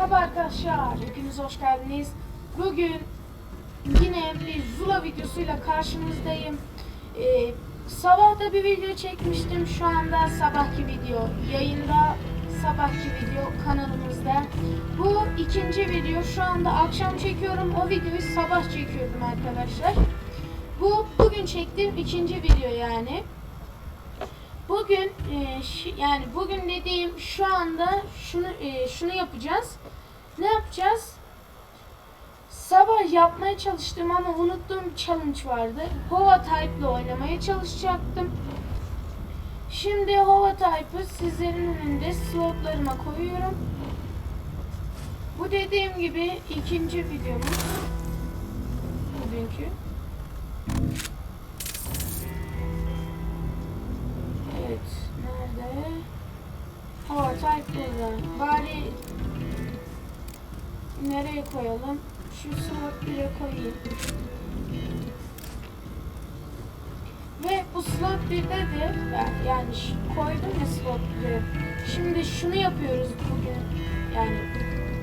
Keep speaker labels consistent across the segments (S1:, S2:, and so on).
S1: Merhaba arkadaşlar, hepiniz hoş geldiniz. Bugün yine bir Zula videosuyla karşınızdayım. Ee, sabah da bir video çekmiştim. Şu anda sabahki video yayında. Sabahki video kanalımızda. Bu ikinci video. Şu anda akşam çekiyorum. O videoyu sabah çekiyordum arkadaşlar. Bu bugün çektiğim ikinci video yani. Bugün e, yani bugün dediğim şu anda şunu e, şunu yapacağız. Ne yapacağız? Sabah yapmaya çalıştığım ama unuttuğum bir challenge vardı. Hova Type ile oynamaya çalışacaktım. Şimdi Hova Type'ı sizlerin önünde slotlarıma koyuyorum. Bu dediğim gibi ikinci videomuz. Bugünkü. Nerede? Type burada. Bari nereye koyalım? Şu slot 1'e koyayım. Ve bu slot 1'de de yani- koydum ya slot 1'e. Şimdi şunu yapıyoruz bugün. Yani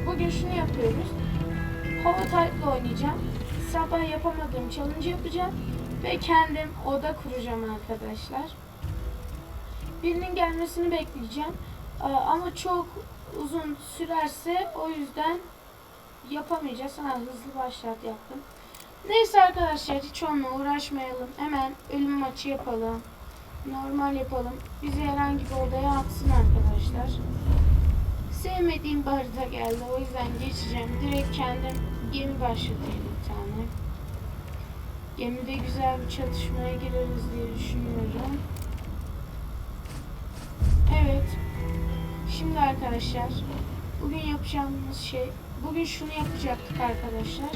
S1: bugün şunu yapıyoruz. Hava type ile oynayacağım. Sabah yapamadığım challenge yapacağım. Ve kendim oda kuracağım arkadaşlar birinin gelmesini bekleyeceğim. Ee, Ama çok uzun sürerse o yüzden yapamayacağız. Ha, hızlı başlat yaptım. Neyse arkadaşlar hiç onunla uğraşmayalım. Hemen ölüm maçı yapalım. Normal yapalım. Bizi herhangi bir odaya atsın arkadaşlar. Sevmediğim bir harita geldi. O yüzden geçeceğim. Direkt kendim gemi başlatayım bir tane. Gemide güzel bir çatışmaya gireriz diye düşünüyorum. Evet. Şimdi arkadaşlar bugün yapacağımız şey bugün şunu yapacaktık arkadaşlar.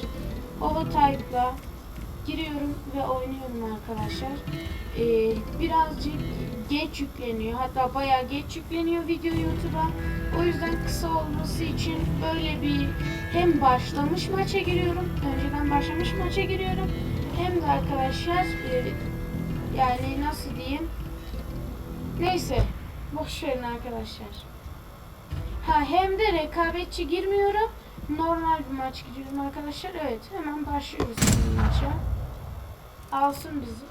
S1: Hova Type'la giriyorum ve oynuyorum arkadaşlar. Ee, birazcık geç yükleniyor. Hatta bayağı geç yükleniyor video YouTube'a. O yüzden kısa olması için böyle bir hem başlamış maça giriyorum. Önceden başlamış maça giriyorum. Hem de arkadaşlar e, yani nasıl diyeyim Neyse. Boş verin arkadaşlar. Ha hem de rekabetçi girmiyorum. Normal bir maç giriyorum arkadaşlar. Evet hemen başlıyoruz maça. Alsın bizi.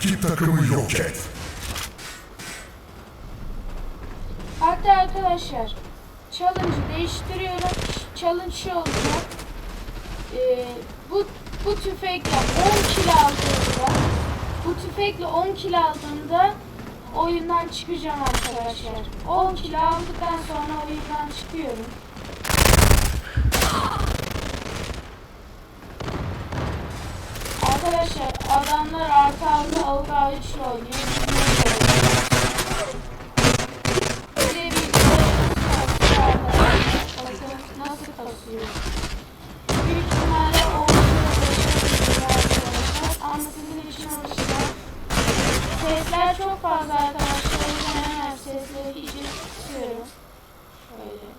S2: Rakip takımı yok et.
S1: Hatta arkadaşlar challenge'ı değiştiriyorum. Challenge şu olacak. Ee, bu bu tüfekle 10 kill aldığımda bu tüfekle 10 kill aldığımda oyundan çıkacağım arkadaşlar. 10 kill aldıktan sonra oyundan çıkıyorum. Arkadaşlar adamlar artı altı avga A3'le oynuyor. Böyle bir. Bakın nasıl kasıyor. Büyük ihtimalle o arkadaşlar. Ama sizin için alışacağım. Sesler çok fazla arkadaşlar. Yüzden hemen sesleri iyice kısıyorum. Şöyle.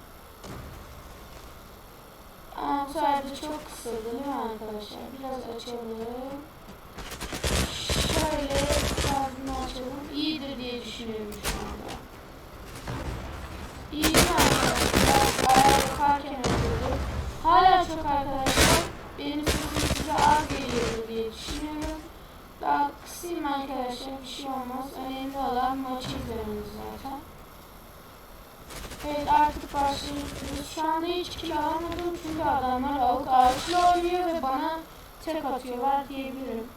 S1: Aa, bu sefer de çok kısıldı değil mi arkadaşlar? Biraz açalım. Ağzını açalım. İyidir diye düşünüyorum şu anda. İyi arkadaşlar? Ayağa yaparken açıldı. Hala çok arkadaşlar. Benim sesim size az geliyor diye düşünüyorum. Daha kısayım arkadaşlar. Bir şey olmaz. Önemli olan maçı izlemeniz zaten. Evet artık başlıyoruz. Şu anda hiç kill alamadım çünkü adamlar avuk ağaçla oynuyor ve bana tek atıyorlar diyebilirim.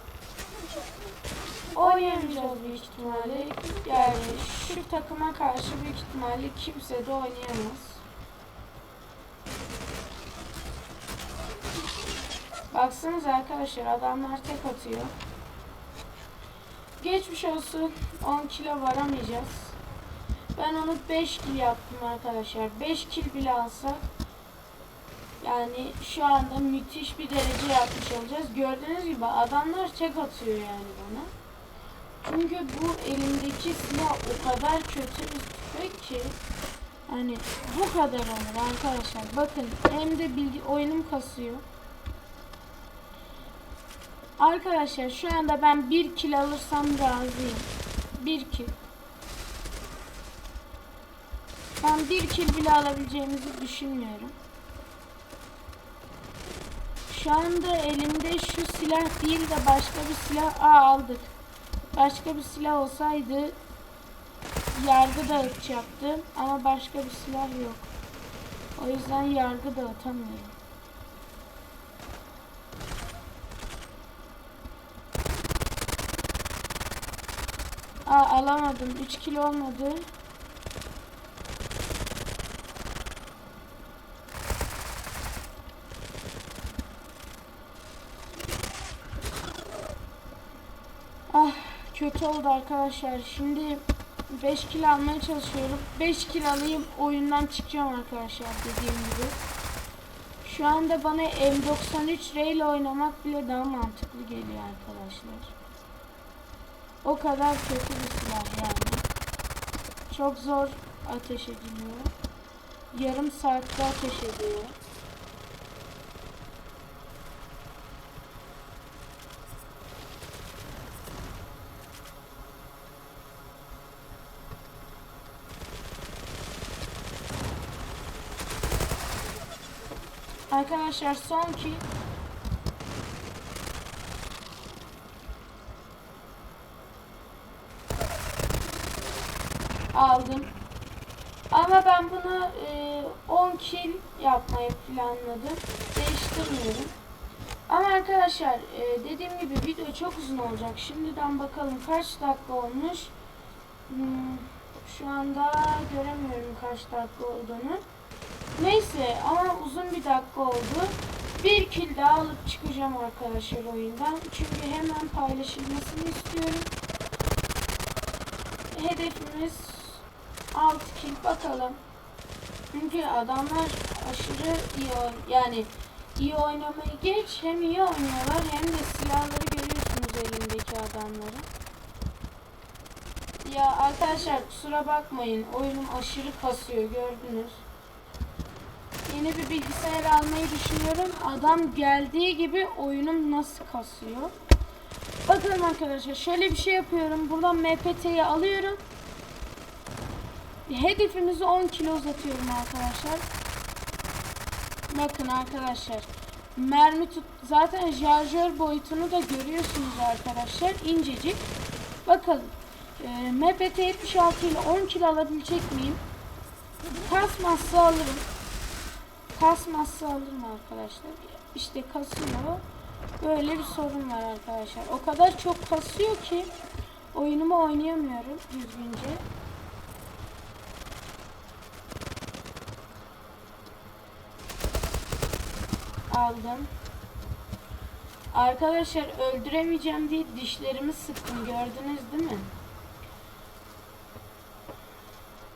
S1: Oynayamayacağız büyük ihtimalle. Yani şu takıma karşı büyük ihtimalle kimse de oynayamaz. Baksanıza arkadaşlar adamlar tek atıyor. Geçmiş olsun 10 kilo varamayacağız. Ben onu 5 kill yaptım arkadaşlar. 5 kill bile alsak Yani şu anda müthiş bir derece yapmış olacağız. Gördüğünüz gibi adamlar tek atıyor yani bana. Çünkü bu elimdeki silah o kadar kötü bir tüfek ki hani bu kadar olur arkadaşlar. Bakın hem de bilgi oyunum kasıyor. Arkadaşlar şu anda ben bir kill alırsam razıyım. Bir kill. Ben bir kill bile alabileceğimizi düşünmüyorum. Şu anda elimde şu silah değil de başka bir silah Aa, aldık. Başka bir silah olsaydı yargı dağıtacaktım ama başka bir silah yok. O yüzden yargı dağıtamıyorum. Aa alamadım. 3 kilo olmadı. Kötü oldu arkadaşlar. Şimdi 5 kilo almaya çalışıyorum. 5 kilo alayım oyundan çıkacağım arkadaşlar dediğim gibi. Şu anda bana M93 R ile oynamak bile daha mantıklı geliyor arkadaşlar. O kadar kötü bir silah yani. Çok zor ateş ediliyor. Yarım saatte ateş ediyor. Arkadaşlar son ki aldım. Ama ben bunu e, 10 kill yapmayı planladım. Değiştirmiyorum. Ama arkadaşlar e, dediğim gibi video çok uzun olacak. Şimdiden bakalım kaç dakika olmuş. Hmm, şu anda göremiyorum kaç dakika olduğunu. Neyse ama uzun bir dakika oldu. Bir kill daha alıp çıkacağım arkadaşlar oyundan. Çünkü hemen paylaşılmasını istiyorum. Hedefimiz 6 kill bakalım. Çünkü adamlar aşırı iyi yani iyi oynamayı geç hem iyi oynuyorlar hem de silahları görüyorsunuz elindeki adamları. Ya arkadaşlar kusura bakmayın oyunum aşırı kasıyor gördünüz. Yeni bir bilgisayar almayı düşünüyorum. Adam geldiği gibi oyunum nasıl kasıyor. Bakalım arkadaşlar şöyle bir şey yapıyorum. Buradan MPT'yi alıyorum. Hedefimizi 10 kilo uzatıyorum arkadaşlar. Bakın arkadaşlar. Mermi tut zaten şarjör boyutunu da görüyorsunuz arkadaşlar. incecik. Bakalım. E, MPT 76 ile 10 kilo alabilecek miyim? Kasmazsa alırım. Kasmazsa alırım arkadaşlar. İşte kasıyor. Böyle bir sorun var arkadaşlar. O kadar çok kasıyor ki oyunumu oynayamıyorum düzgünce. Aldım. Arkadaşlar öldüremeyeceğim diye dişlerimi sıktım. Gördünüz değil mi?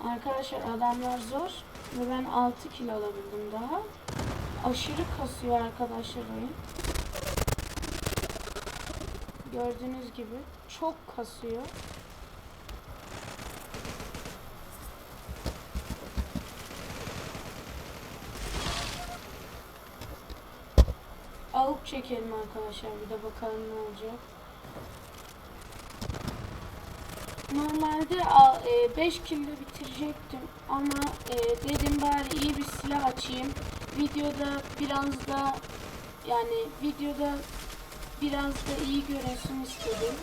S1: Arkadaşlar adamlar zor. Ve ben 6 kilo alabildim daha. Aşırı kasıyor arkadaşlar oyun. Gördüğünüz gibi çok kasıyor. Alıp çekelim arkadaşlar bir de bakalım ne olacak. Normalde 5 kilo bitirecektim ama e, dedim bari iyi bir silah açayım. Videoda biraz da yani videoda biraz da iyi görünsün istedim.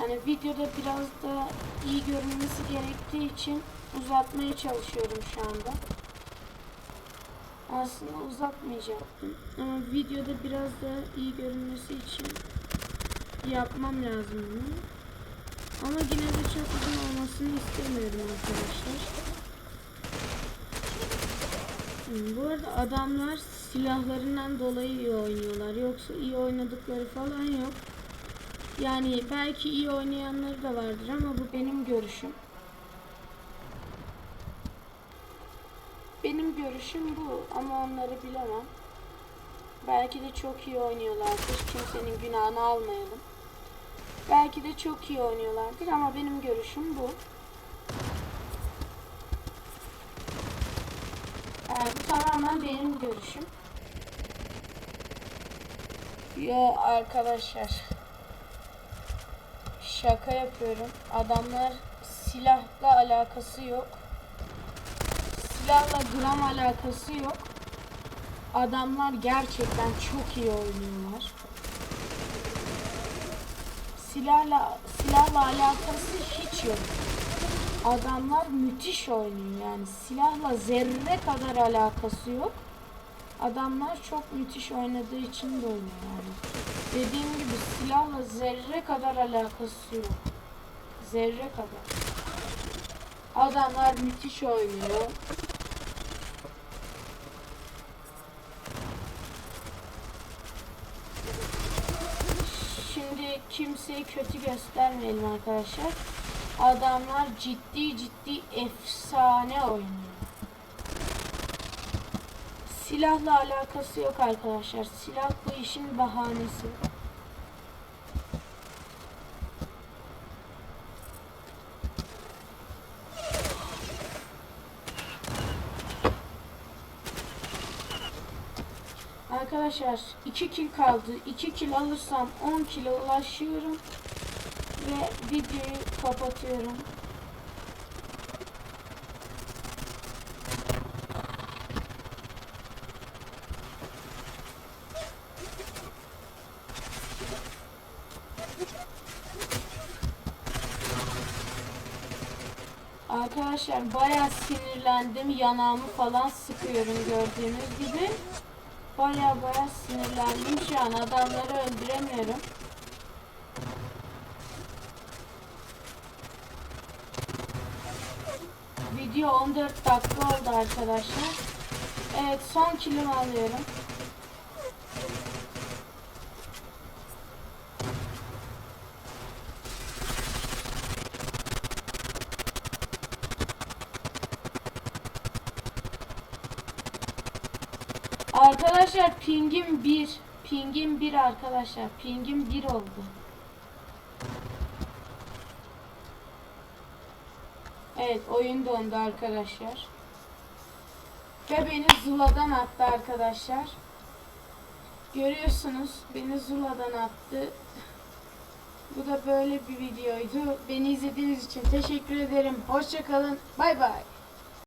S1: Yani videoda biraz da iyi görünmesi gerektiği için uzatmaya çalışıyorum şu anda. Aslında uzatmayacaktım. Ama videoda biraz da iyi görünmesi için yapmam lazım bunu. Ama yine de çok uzun olmasını istemiyorum arkadaşlar. Hmm, Bu arada adamlar silahlarından dolayı iyi oynuyorlar. Yoksa iyi oynadıkları falan yok. Yani belki iyi oynayanları da vardır ama bu benim görüşüm. benim görüşüm bu ama onları bilemem. Belki de çok iyi oynuyorlardır. Kimsenin günahını almayalım. Belki de çok iyi oynuyorlardır ama benim görüşüm bu. Yani bu tamamen benim görüşüm. Yo arkadaşlar. Şaka yapıyorum. Adamlar silahla alakası yok. Silahla gram alakası yok. Adamlar gerçekten çok iyi oynuyorlar. Silahla silahla alakası hiç yok. Adamlar müthiş oynuyor yani silahla zerre kadar alakası yok. Adamlar çok müthiş oynadığı için de oynuyor yani. Dediğim gibi silahla zerre kadar alakası yok. Zerre kadar. Adamlar müthiş oynuyor. Kimseyi kötü göstermeyelim arkadaşlar. Adamlar ciddi ciddi efsane oynuyor. Silahla alakası yok arkadaşlar. Silah bu işin bahanesi. Arkadaşlar 2 kill kaldı. 2 kill alırsam 10 kilo ulaşıyorum ve videoyu kapatıyorum. Arkadaşlar bayağı sinirlendim. Yanağımı falan sıkıyorum gördüğünüz gibi. Bayağı bayağı sinirlendim şu an. Adamları öldüremiyorum. Video 14 dakika oldu arkadaşlar. Evet son kilimi alıyorum. Pingim 1. Pingim 1 arkadaşlar. Pingim 1 oldu. Evet oyun dondu arkadaşlar. Ve beni Zula'dan attı arkadaşlar. Görüyorsunuz beni Zula'dan attı. Bu da böyle bir videoydu. Beni izlediğiniz için teşekkür ederim. Hoşçakalın. Bay bay.